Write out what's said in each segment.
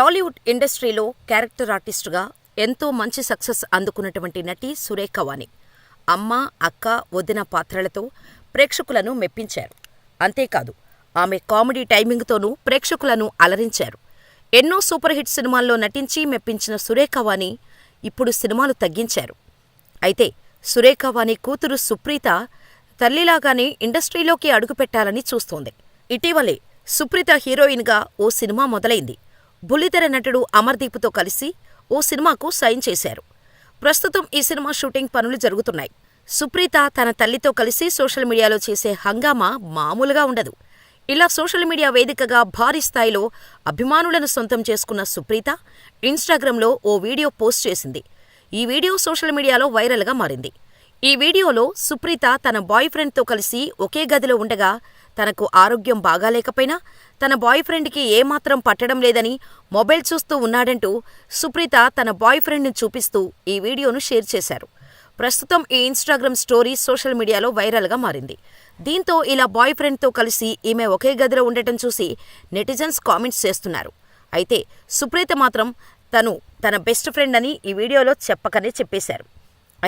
టాలీవుడ్ ఇండస్ట్రీలో క్యారెక్టర్ ఆర్టిస్టుగా ఎంతో మంచి సక్సెస్ అందుకున్నటువంటి నటి సురేఖ వాణి అమ్మ అక్క వదిన పాత్రలతో ప్రేక్షకులను మెప్పించారు. అంతేకాదు ఆమె కామెడీ టైమింగ్తోనూ ప్రేక్షకులను అలరించారు. ఎన్నో సూపర్ హిట్ సినిమాల్లో నటించి మెప్పించిన సురేఖ వాణి ఇప్పుడు సినిమాలు తగ్గించారు. అయితే సురేఖ వాణి కూతురు సుప్రీత తల్లిలాగానే ఇండస్ట్రీలోకి అడుగుపెట్టాలని చూస్తోంది. ఇటీవలే సుప్రీత హీరోయిన్గా ఓ సినిమా మొదలైంది. బుల్లితెర నటుడు అమర్దీప్తో కలిసి ఓ సినిమాకు సైన్ చేశారు. ప్రస్తుతం ఈ సినిమా షూటింగ్ పనులు జరుగుతున్నాయి. సుప్రీత తన తల్లితో కలిసి సోషల్ మీడియాలో చేసే హంగామా మామూలుగా ఉండదు. ఇలా సోషల్ మీడియా వేదికగా భారీ స్థాయిలో అభిమానులను సొంతం చేసుకున్న సుప్రీత ఇన్స్టాగ్రామ్లో ఓ వీడియో పోస్ట్ చేసింది. ఈ వీడియో సోషల్ మీడియాలో వైరల్గా మారింది. ఈ వీడియోలో సుప్రీత తన బాయ్ ఫ్రెండ్తో కలిసి ఒకే గదిలో ఉండగా తనకు ఆరోగ్యం బాగాలేకపోయినా తన బాయ్ ఫ్రెండ్కి ఏమాత్రం పట్టడం లేదని మొబైల్ చూస్తూ ఉన్నాడంటూ సుప్రీత తన బాయ్ ఫ్రెండ్ని చూపిస్తూ ఈ వీడియోను షేర్ చేశారు. ప్రస్తుతం ఈ ఇన్స్టాగ్రామ్ స్టోరీ సోషల్ మీడియాలో వైరల్గా మారింది. దీంతో ఇలా బాయ్ ఫ్రెండ్తో కలిసి ఈమె ఒకే గదిలో ఉండటం చూసి నెటిజన్స్ కామెంట్స్ చేస్తున్నారు. అయితే సుప్రీత మాత్రం తను తన బెస్ట్ ఫ్రెండ్ అని ఈ వీడియోలో చెప్పకనే చెప్పేశారు.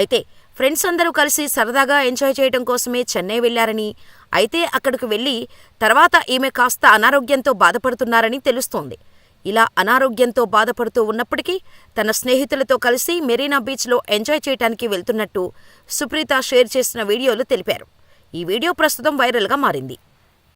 అయితే ఫ్రెండ్స్ అందరూ కలిసి సరదాగా ఎంజాయ్ చేయడం కోసమే చెన్నై వెళ్ళారని అయితే అక్కడికి వెళ్ళి తర్వాత ఈమె కాస్త అనారోగ్యంతో బాధపడుతున్నారని తెలుస్తోంది. ఇలా అనారోగ్యంతో బాధపడుతూ ఉన్నప్పటికీ తన స్నేహితులతో కలిసి మెరీనా బీచ్లో ఎంజాయ్ చేయటానికి వెళ్తున్నట్టు సుప్రీత షేర్ చేసిన వీడియోలు తెలిపారు. ఈ వీడియో ప్రస్తుతం వైరల్గా మారింది.